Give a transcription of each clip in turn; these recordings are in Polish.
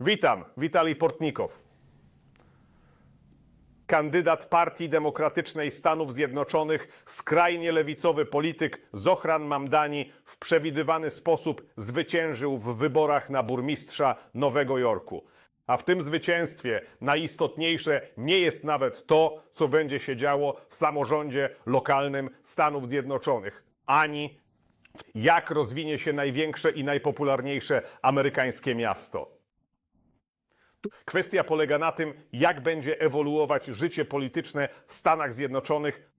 Witam, Witalij Portnikow. Kandydat Partii Demokratycznej Stanów Zjednoczonych, skrajnie lewicowy polityk Zohran Mamdani w przewidywany sposób zwyciężył w wyborach na burmistrza Nowego Jorku. A w tym zwycięstwie najistotniejsze nie jest nawet to, co będzie się działo w samorządzie lokalnym Stanów Zjednoczonych, ani jak rozwinie się największe i najpopularniejsze amerykańskie miasto. Kwestia polega na tym, jak będzie ewoluować życie polityczne w Stanach Zjednoczonych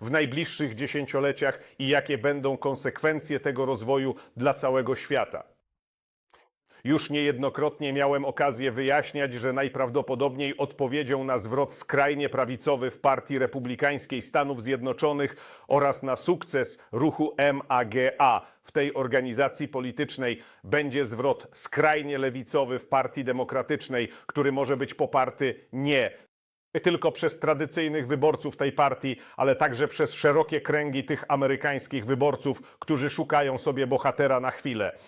w najbliższych dziesięcioleciach i jakie będą konsekwencje tego rozwoju dla całego świata. Już niejednokrotnie miałem okazję wyjaśniać, że najprawdopodobniej odpowiedzią na zwrot skrajnie prawicowy w Partii Republikańskiej Stanów Zjednoczonych oraz na sukces ruchu MAGA w tej organizacji politycznej będzie zwrot skrajnie lewicowy w Partii Demokratycznej, który może być poparty nie tylko przez tradycyjnych wyborców tej partii, ale także przez szerokie kręgi tych amerykańskich wyborców, którzy szukają sobie bohatera na chwilę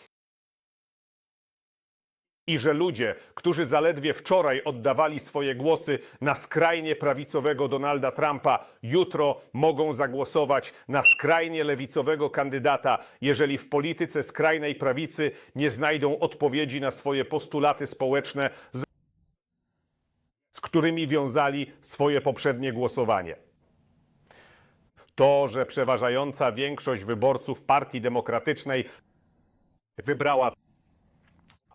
i że ludzie, którzy zaledwie wczoraj oddawali swoje głosy na skrajnie prawicowego Donalda Trumpa, jutro mogą zagłosować na skrajnie lewicowego kandydata, jeżeli w polityce skrajnej prawicy nie znajdą odpowiedzi na swoje postulaty społeczne, z, którymi wiązali swoje poprzednie głosowanie. To, że przeważająca większość wyborców Partii Demokratycznej wybrała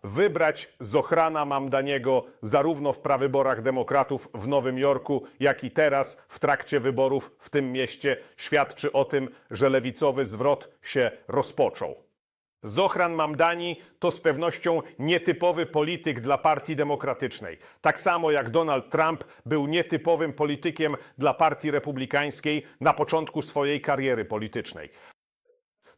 wybrać Zochrana Mamdaniego zarówno w prawyborach demokratów w Nowym Jorku, jak i teraz w trakcie wyborów w tym mieście świadczy o tym, że lewicowy zwrot się rozpoczął. Zohran Mamdani to z pewnością nietypowy polityk dla Partii Demokratycznej. Tak samo jak Donald Trump był nietypowym politykiem dla Partii Republikańskiej na początku swojej kariery politycznej.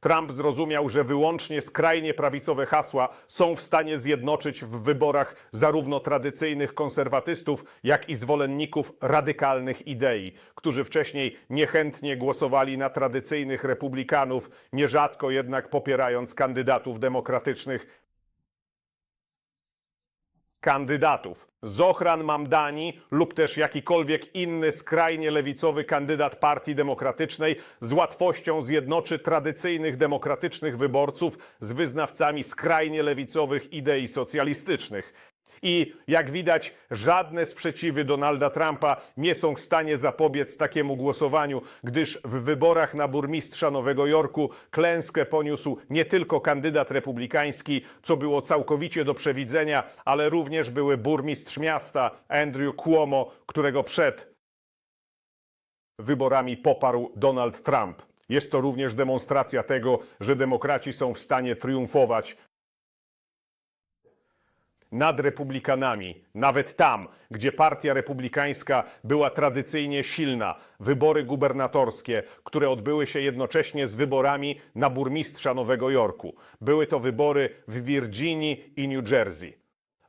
Trump zrozumiał, że wyłącznie skrajnie prawicowe hasła są w stanie zjednoczyć w wyborach zarówno tradycyjnych konserwatystów, jak i zwolenników radykalnych idei, którzy wcześniej niechętnie głosowali na tradycyjnych republikanów, nierzadko jednak popierając kandydatów demokratycznych kandydatów. Zohran Mamdani lub też jakikolwiek inny skrajnie lewicowy kandydat Partii Demokratycznej z łatwością zjednoczy tradycyjnych demokratycznych wyborców z wyznawcami skrajnie lewicowych idei socjalistycznych. I jak widać, żadne sprzeciwy Donalda Trumpa nie są w stanie zapobiec takiemu głosowaniu, gdyż w wyborach na burmistrza Nowego Jorku klęskę poniósł nie tylko kandydat republikański, co było całkowicie do przewidzenia, ale również były burmistrz miasta Andrew Cuomo, którego przed wyborami poparł Donald Trump. Jest to również demonstracja tego, że demokraci są w stanie triumfować nad republikanami, nawet tam, gdzie partia republikańska była tradycyjnie silna. Wybory gubernatorskie, które odbyły się jednocześnie z wyborami na burmistrza Nowego Jorku. Były to wybory w Virginii i New Jersey.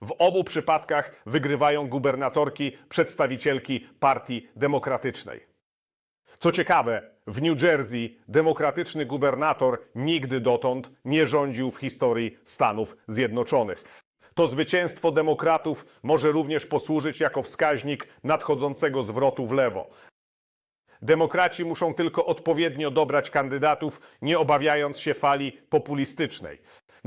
W obu przypadkach wygrywają gubernatorki, przedstawicielki Partii Demokratycznej. Co ciekawe, w New Jersey demokratyczny gubernator nigdy dotąd nie rządził w historii Stanów Zjednoczonych. To zwycięstwo demokratów może również posłużyć jako wskaźnik nadchodzącego zwrotu w lewo. Demokraci muszą tylko odpowiednio dobrać kandydatów, nie obawiając się fali populistycznej.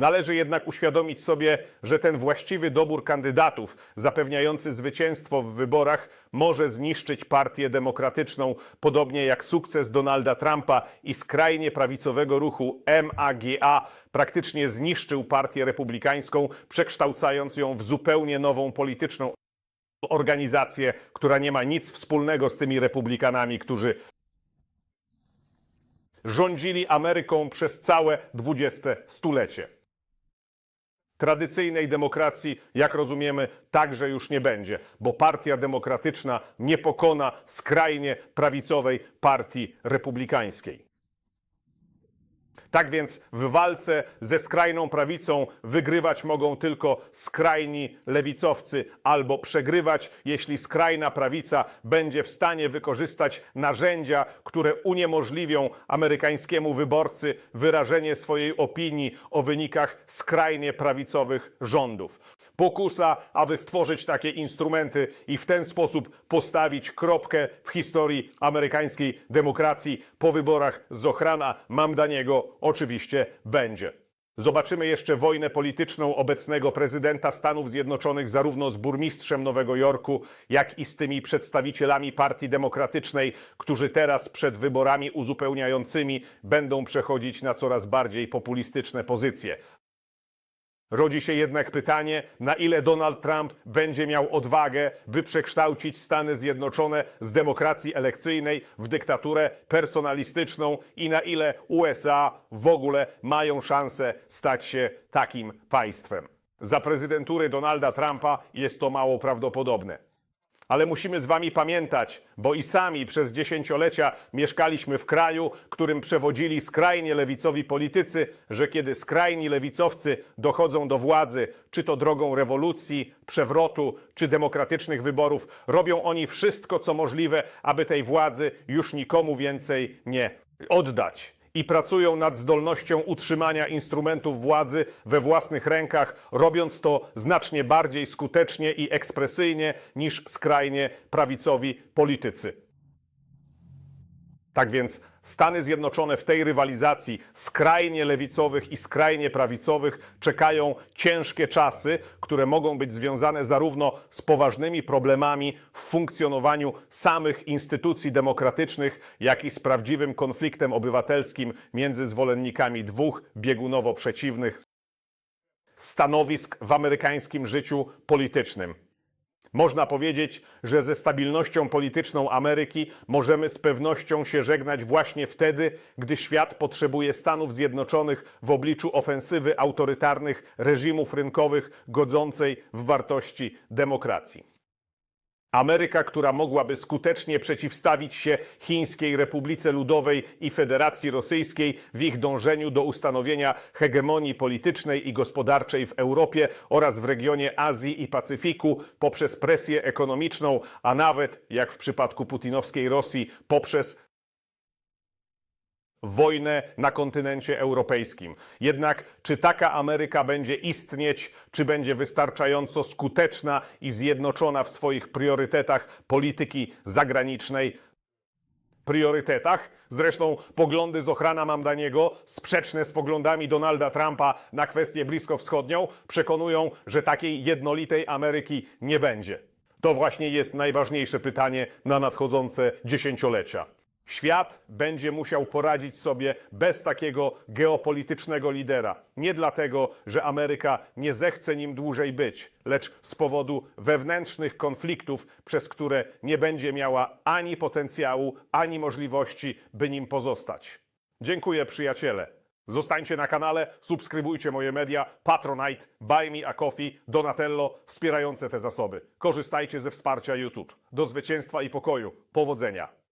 Należy jednak uświadomić sobie, że ten właściwy dobór kandydatów zapewniający zwycięstwo w wyborach może zniszczyć partię demokratyczną, podobnie jak sukces Donalda Trumpa i skrajnie prawicowego ruchu MAGA praktycznie zniszczył partię republikańską, przekształcając ją w zupełnie nową polityczną organizację, która nie ma nic wspólnego z tymi republikanami, którzy rządzili Ameryką przez całe XX stulecie. Tradycyjnej demokracji, jak rozumiemy, także już nie będzie, bo Partia Demokratyczna nie pokona skrajnie prawicowej Partii Republikańskiej. Tak więc w walce ze skrajną prawicą wygrywać mogą tylko skrajni lewicowcy, albo przegrywać, jeśli skrajna prawica będzie w stanie wykorzystać narzędzia, które uniemożliwią amerykańskiemu wyborcy wyrażenie swojej opinii o wynikach skrajnie prawicowych rządów. Pokusa, aby stworzyć takie instrumenty i w ten sposób postawić kropkę w historii amerykańskiej demokracji po wyborach z ochrana Mamdaniego oczywiście będzie. Zobaczymy jeszcze wojnę polityczną obecnego prezydenta Stanów Zjednoczonych zarówno z burmistrzem Nowego Jorku, jak i z tymi przedstawicielami Partii Demokratycznej, którzy teraz przed wyborami uzupełniającymi będą przechodzić na coraz bardziej populistyczne pozycje. Rodzi się jednak pytanie, na ile Donald Trump będzie miał odwagę, by przekształcić Stany Zjednoczone z demokracji elekcyjnej w dyktaturę personalistyczną i na ile USA w ogóle mają szansę stać się takim państwem. Za prezydentury Donalda Trumpa jest to mało prawdopodobne. Ale musimy z wami pamiętać, bo i sami przez dziesięciolecia mieszkaliśmy w kraju, którym przewodzili skrajnie lewicowi politycy, że kiedy skrajni lewicowcy dochodzą do władzy, czy to drogą rewolucji, przewrotu, czy demokratycznych wyborów, robią oni wszystko, co możliwe, aby tej władzy już nikomu więcej nie oddać i pracują nad zdolnością utrzymania instrumentów władzy we własnych rękach, robiąc to znacznie bardziej skutecznie i ekspresyjnie niż skrajnie prawicowi politycy. Tak więc Stany Zjednoczone w tej rywalizacji skrajnie lewicowych i skrajnie prawicowych czekają ciężkie czasy, które mogą być związane zarówno z poważnymi problemami w funkcjonowaniu samych instytucji demokratycznych, jak i z prawdziwym konfliktem obywatelskim między zwolennikami dwóch biegunowo przeciwnych stanowisk w amerykańskim życiu politycznym. Można powiedzieć, że ze stabilnością polityczną Ameryki możemy z pewnością się żegnać właśnie wtedy, gdy świat potrzebuje Stanów Zjednoczonych w obliczu ofensywy autorytarnych reżimów rynkowych godzącej w wartości demokracji. Ameryka, która mogłaby skutecznie przeciwstawić się Chińskiej Republice Ludowej i Federacji Rosyjskiej w ich dążeniu do ustanowienia hegemonii politycznej i gospodarczej w Europie oraz w regionie Azji i Pacyfiku poprzez presję ekonomiczną, a nawet, jak w przypadku putinowskiej Rosji, poprzez wojnę na kontynencie europejskim. Jednak czy taka Ameryka będzie istnieć, czy będzie wystarczająco skuteczna i zjednoczona w swoich priorytetach polityki zagranicznej? Priorytetach? Zresztą poglądy z ochrana Mamdaniego, sprzeczne z poglądami Donalda Trumpa na kwestię bliskowschodnią, przekonują, że takiej jednolitej Ameryki nie będzie. To właśnie jest najważniejsze pytanie na nadchodzące dziesięciolecia. Świat będzie musiał poradzić sobie bez takiego geopolitycznego lidera. Nie dlatego, że Ameryka nie zechce nim dłużej być, lecz z powodu wewnętrznych konfliktów, przez które nie będzie miała ani potencjału, ani możliwości, by nim pozostać. Dziękuję, przyjaciele. Zostańcie na kanale, subskrybujcie moje media, Patronite, Buy Me a Coffee, Donatello, wspierające te zasoby. Korzystajcie ze wsparcia YouTube. Do zwycięstwa i pokoju. Powodzenia.